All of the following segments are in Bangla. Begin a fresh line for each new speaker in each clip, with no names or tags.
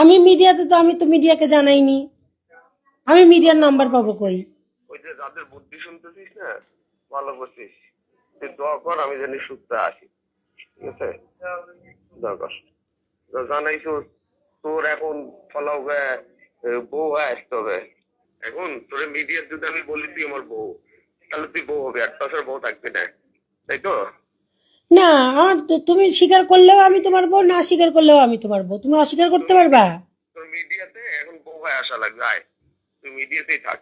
আমি মিডিয়াতে তো, আমি তো মিডিয়াকে জানাইনি। আমি মিডিয়ার নাম্বার পাবো কই?
ওই যে যাদের বুদ্ধি শুনতেছিস না, ভালো করছিস, তুই দোয়া কর, আমি জানি সুস্থ আসি ঠিক আছে? দোয়া কর। জানাইছো, তোর এখন ফলাও বউ আসতে হবে। এখন তোর মিডিয়ার যদি আমি বলি তুই আমার বউ, তাহলে তুই বউ হবে একটা বছর বউ থাকবি না। তাই তো?
না আমার তো- তুমি স্বীকার করলেও আমি তোমার বউ না স্বীকার করলেও আমি তোমার বউ। তুমি অস্বীকার করতে পারবা?
মিডিয়াতে এখন বউ হয়ে আসা লাগবে আয়। তুই মিডিয়াতেই থাক।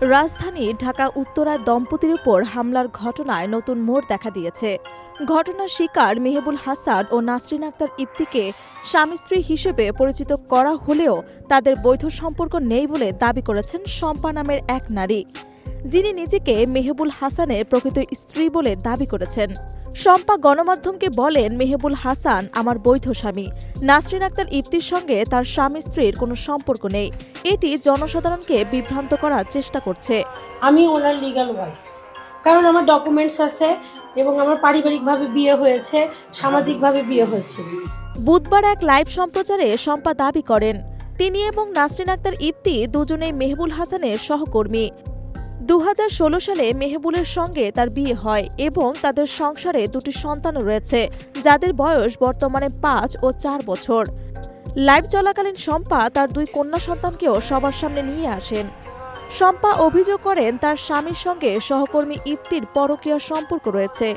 রাজধানী ঢাকা উত্তরায় দম্পতির উপর হামলার ঘটনায় নতুন মোড় দেখা দিয়েছে। ঘটনার শিকার মেহেবুল হাসান ও নাসরিন আক্তার ইপ্তিকে স্বামী স্ত্রী হিসেবে পরিচিত করা হলেও তাদের বৈধ সম্পর্ক নেই বলে দাবি করেছেন শম্পা নামের এক নারী। যিনি নিজেকে মেহেবুল হাসানের প্রকৃত স্ত্রী বলে দাবি করেছেন। শম্পা গণমাধ্যমকে বলেন মেহেবুল হাসান আমার বৈধ স্বামী। নাসরিন আক্তার ইপ্তির সঙ্গে তার স্বামী স্ত্রীর কোনো সম্পর্ক নেই। এটি জনসাধারণকে বিভ্রান্ত করার চেষ্টা করছে।
আমি ওনার লিগাল ওয়াইফ কারণ আমার ডকুমেন্টস আছে এবং আমার পারিবারিকভাবে বিয়ে হয়েছে সামাজিকভাবে বিয়ে হয়েছে।
বুধবার এক লাইভ সম্প্রচারে শম্পা দাবি করেন তিনি এবং নাসরিন আক্তার ইপ্তি দুজনেই মেহবুল হাসানের সহকর্মী। দু হাজার ষোলো সালে মেহবুলের সঙ্গে তার বিয়ে হয় এবং তাদের সংসারে দুটি সন্তান রয়েছে, যাদের বয়স বর্তমানে পাঁচ ও চার বছর। লাইভ চলাকালীন শম্পা তার দুই কন্যা সন্তানকেও সবার সামনে নিয়ে আসেন। শম্পা অভিযোগ করেন তার স্বামীর সঙ্গে সহকর্মী ইফতির পরকীয়া সম্পর্ক রয়েছে।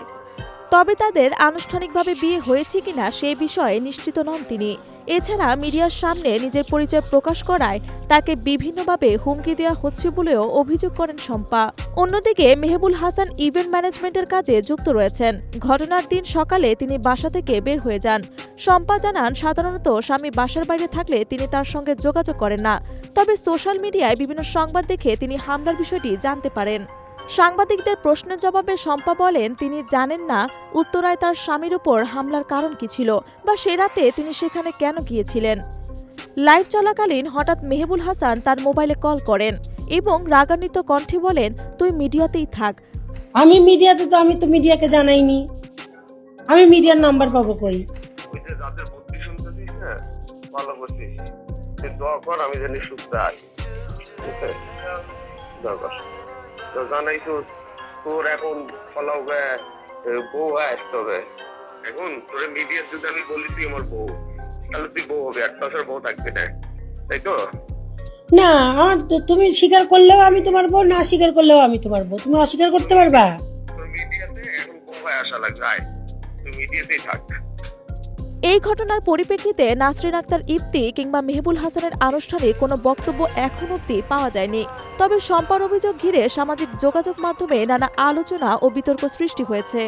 তবে তাদের আনুষ্ঠানিকভাবে বিয়ে হয়েছে কিনা সে বিষয়ে নিশ্চিত নন তিনি। এছাড়া মিডিয়ার সামনে নিজের পরিচয় প্রকাশ করায় তাকে বিভিন্নভাবে হুমকি দেওয়া হচ্ছে বলেও অভিযোগ করেন শম্পা। অন্যদিকে মেহবুল হাসান ইভেন্ট ম্যানেজমেন্টের কাজে যুক্ত রয়েছেন। ঘটনার দিন সকালে তিনি বাসা থেকে বের হয়ে যান। শম্পা জানান, সাধারণত স্বামী বাসার বাইরে থাকলে তিনি তার সঙ্গে যোগাযোগ করেন না। তবে সোশ্যাল মিডিয়ায় বিভিন্ন সংবাদ দেখে তিনি হামলার বিষয়টি জানতে পারেন। সাংবাদিকদের প্রশ্নের জবাবে শম্পা বলেন তিনি জানেন না উত্তরায় তার স্বামীর উপর হামলার কারণ কি ছিল বা সে রাতে তিনি সেখানে কেন গিয়েছিলেন। লাইভ চলাকালীন হঠাৎ মেহবুল হাসান তার মোবাইলে কল করেন এবং রাগান্বিত কণ্ঠে বলেন তুই মিডিয়াতেই থাক।
আমি মিডিয়াতে তো আমি তো মিডিয়াকে জানাইনি। আমি মিডিয়ার নাম্বার পাবো কই?
ওই যে যাদের বুদ্ধি শুনতেছিস না ভালো করছিস দোয়া কর আমি জানি সুস্থ তো জানাইছো তোর এখন ফলাও বউ আসতে হবে। এখন তোর মিডিয়ার যদি আমি বলি তুই আমার বউ তাহলে তুই বউ হবে একটা বছর বউ থাকবি না। তাই তো?
না আমার তো- তুমি স্বীকার করলেও আমি তোমার বউ না স্বীকার করলেও আমি তোমার বউ। তুমি অস্বীকার করতে পারবা?
তোর মিডিয়াতে এখন বউ হয়ে আসা লাগবে আয়। তুই মিডিয়াতেই থাক।
এই ঘটনার পরিপ্রেক্ষিতে নাসরিন আক্তার ইফতি কিংবা মেহবুল হাসানের আনুষ্ঠানে কোনো বক্তব্য এখন অব্দি পাওয়া যায়নি। তবে সম্পার অভিযোগ ঘিরে সামাজিক যোগাযোগ মাধ্যমে নানা আলোচনা ও বিতর্ক সৃষ্টি হয়েছে।